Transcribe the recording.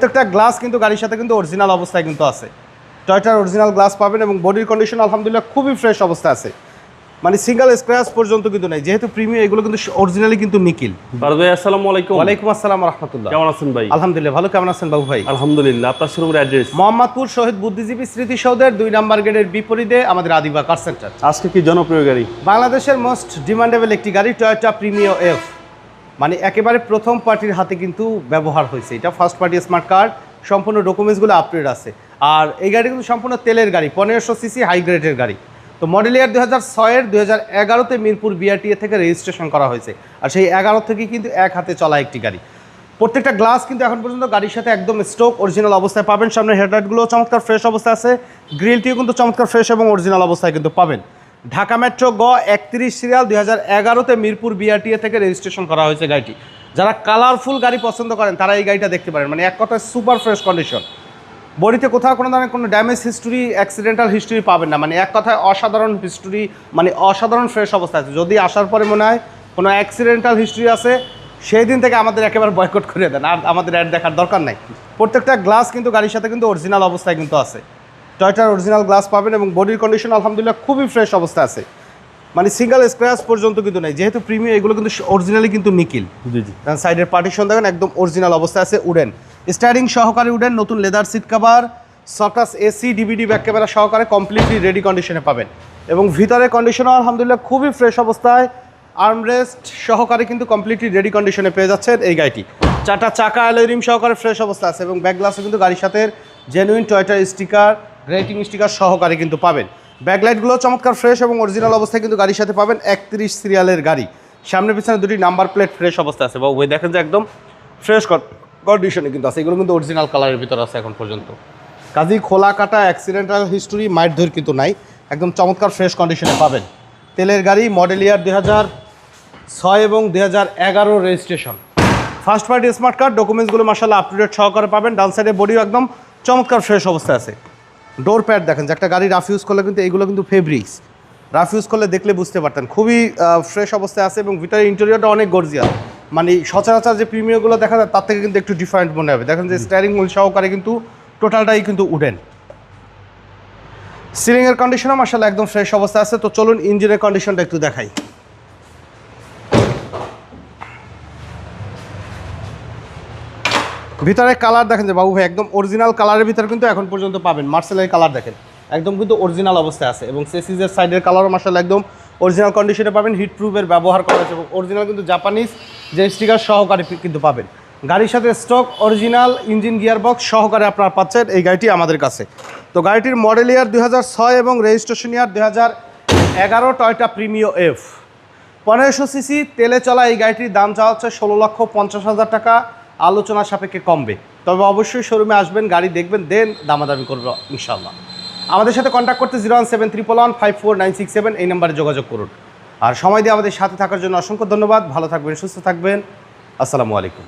প্রত্যেকটা গ্লাস কিন্তু গাড়ির সাথে কিন্তু অরিজিনাল অবস্থায় কিন্তু আছে। টয়টার অরিজিনাল গ্লাস পাবেন এবং বডির কন্ডিশন আলহামদুলিল্লাহ খুবই ফ্রেশ অবস্থা আছে। মানে সিঙ্গেল স্ক্র্যাচ পর্যন্ত কিন্তু নেই যেহেতু প্রিমিয়াম এগুলো কিন্তু অরিজিনালি কিন্তু নিকিল ভাই আসসালামু আলাইকুম। ওয়ালাইকুম আসসালাম রহমতুল্লাহ কেমন আছেন ভাই? আলহামদুলিল্লাহ ভালো। কেমন আছেন বাবু ভাই? আলহামদুলিল্লাহ আপনার শোরুমের অ্যাড্রেস মোহাম্মদপুর শহীদ বুদ্ধিজীবী স্মৃতিসৌধের দুই নাম্বার গেটের বিপরীতে আমাদের আদিবা কার সেন্টার আজকে কি জনপ্রিয় গাড়ি? বাংলাদেশের মোস্ট ডিমান্ডেবল একটি গাড়ি টয়োটা প্রিমিও এফ মানে একেবারে প্রথম পার্টির হাতে কিন্তু ব্যবহার হয়েছে। এটা ফার্স্ট পার্টি স্মার্ট কার্ড সম্পূর্ণ ডকুমেন্টসগুলো আপডেট আছে। আর এই গাড়ি কিন্তু সম্পূর্ণ তেলের গাড়ি, পনেরোশো সিসি হাই গ্রেডের গাড়ি। তো মডেল ইয়ার দু হাজার ছয়ের দু হাজার এগারোতে মিরপুর বিআরটিএ থেকে রেজিস্ট্রেশন করা হয়েছে। আর সেই এগারো থেকেই কিন্তু এক হাতে চলা একটি গাড়ি। প্রত্যেকটা গ্লাস কিন্তু এখন পর্যন্ত গাড়ির সাথে একদম স্টোক অরিজিনাল অবস্থায় পাবেন। সামনে হেডলাইটগুলো চমৎকার ফ্রেশ অবস্থায় আছে। গ্রিলটিও কিন্তু চমৎকার ফ্রেশ এবং অরিজিনাল অবস্থায় কিন্তু পাবেন। ঢাকা মেট্রো গ একত্রিশ সিরিয়াল দুই হাজার এগারোতে মিরপুর বিআরটিএ থেকে রেজিস্ট্রেশন করা হয়েছে গাড়িটি। যারা কালারফুল গাড়ি পছন্দ করেন, তারা এই গাড়িটা দেখতে পারেন। মানে এক কথায় সুপার ফ্রেশ কন্ডিশন। বডিতে কোথাও কোনো ধরনের কোনো ড্যামেজ হিস্টোরি, অ্যাক্সিডেন্টাল হিস্টোরি পাবেন না। মানে এক কথায় অসাধারণ হিস্টোরি মানে অসাধারণ ফ্রেশ অবস্থা আছে। যদি আসার পরে মনে হয় কোনো অ্যাক্সিডেন্টাল হিস্টোরি আছে, সেই দিন থেকে আমাদের একেবারে বয়কট করে দেন। আর আমাদের অ্যাড দেখার দরকার নাই। প্রত্যেকটা গ্লাস কিন্তু গাড়ির সাথে কিন্তু অরিজিনাল অবস্থায় কিন্তু আছে। টয়টার অরিজিনাল গ্লাস পাবেন এবং বডির কন্ডিশন আলহামদুলিল্লাহ খুবই ফ্রেশ অবস্থা আছে। মানে সিঙ্গেল স্ক্র্যাচ পর্যন্ত কিন্তু নেই। যেহেতু প্রিমিয়াম এগুলো কিন্তু অরিজিনালি কিন্তু নিকিল জি জি। সাইডের পার্টিশন দেখেন একদম অরিজিনাল অবস্থায় আছে উডেন স্টারিং সহকারে উডেন নতুন লেদার সিট কাভার সকাস এসি ডিভিডি ব্যাক ক্যামেরা সহকারে কমপ্লিটলি রেডি কন্ডিশনে পাবেন। এবং ভিতরে কন্ডিশনও আলহামদুলিল্লাহ খুবই ফ্রেশ অবস্থায়। আর্মরেস্ট সহকারে কিন্তু কমপ্লিটলি রেডি কন্ডিশনে পেয়ে যাচ্ছেন এই গাড়িটি। চারটা চাকা অ্যালয় রিম সহকারে ফ্রেশ অবস্থা আছে এবং ব্যাক গ্লাসও কিন্তু গাড়ির সাথে জেনুইন টয়টার স্টিকার রেটিং স্টিকার সহকারে কিন্তু পাবেন। ব্যাকলাইটগুলো চমৎকার ফ্রেশ এবং অরিজিনাল অবস্থায় কিন্তু গাড়ির সাথে পাবেন একত্রিশ সিরিয়ালের গাড়ি। সামনে পিছনে দুটি নাম্বার প্লেট ফ্রেশ অবস্থা আছে। বা ওই দেখেন যে একদম ফ্রেশ কন্ডিশনে কিন্তু আছে। এগুলো কিন্তু অরিজিনাল কালারের ভিতর আছে এখন পর্যন্ত। কাজেই খোলা কাটা অ্যাক্সিডেন্টাল হিস্টোরি মাইট ধর কিন্তু নাই। একদম চমৎকার ফ্রেশ কন্ডিশনে পাবেন। তেলের গাড়ি মডেল ইয়ার দুই ছয় এবং দুই হাজার এগারো registration first party smart card ডকুমেন্টসগুলো মাসাল্লাহ আপ টু ডেট সহকারে পাবেন। ডান সাইডে বডিও একদম চমৎকার ফ্রেশ অবস্থায় আছে। ডোর প্যাড দেখেন যে একটা গাড়ি রাফ ইউজ করলে কিন্তু এইগুলো কিন্তু ফেব্রিক্স রাফ ইউজ করলে দেখলে বুঝতে পারতেন। খুবই ফ্রেশ অবস্থায় আছে এবং ভিতরে ইন্টেরিয়রটা অনেক গর্জিয়াস মানে সচরাচর যে প্রিমিয়ারগুলো দেখা যায় তার থেকে কিন্তু একটু ডিফারেন্ট মনে হবে। দেখেন যে স্টারিং হুইল সহকারে কিন্তু টোটালটাই কিন্তু উডেন সিলিংয়ের কন্ডিশনও মাসাল্লাহ একদম ফ্রেশ অবস্থা আছে। তো চলুন ইঞ্জিনের কন্ডিশনটা একটু দেখাই। ভিতরে কালার দেখেন যে বাবু ভাই, একদম অরিজিনাল কালারের ভিতরে কিন্তু এখন পর্যন্ত পাবেন। মার্সেলের কালার দেখেন। একদম কিন্তু অরিজিনাল অবস্থায় আছে এবং সেসিজের সাইডের কালারও মার্শাল একদম অরিজিনাল কন্ডিশনে পাবেন হিট প্রুফের ব্যবহার করা হয়েছে এবং অরিজিনাল কিন্তু জাপানিজ যে স্টিকার সহকারে কিন্তু পাবেন। গাড়ির সাথে stock original engine gear box সহকারে আপনারা পাচ্ছেন এই গাড়িটি আমাদের কাছে। তো গাড়িটির মডেল ইয়ার দু হাজার ছয় এবং রেজিস্ট্রেশন ইয়ার দুই এগারো টয়টা প্রিমিও এফ পনেরোশো সিসি তেলে চলা এই গাড়িটির দাম চাওয়া হচ্ছে ষোলো লক্ষ পঞ্চাশ হাজার টাকা। আলোচনা সাপেক্ষে কমবে। তবে অবশ্যই শোরুমে আসবেন, গাড়ি দেখবেন, দেন দামাদামি করব ইনশাল্লাহ আমাদের সাথে কন্ট্যাক্ট করতে zero one seven triple one five four nine six seven এই নাম্বারে যোগাযোগ করুন। আর সময় দিয়ে আমাদের সাথে থাকার জন্য অসংখ্য ধন্যবাদ। ভালো থাকবেন, সুস্থ থাকবেন। আসসালামু আলাইকুম।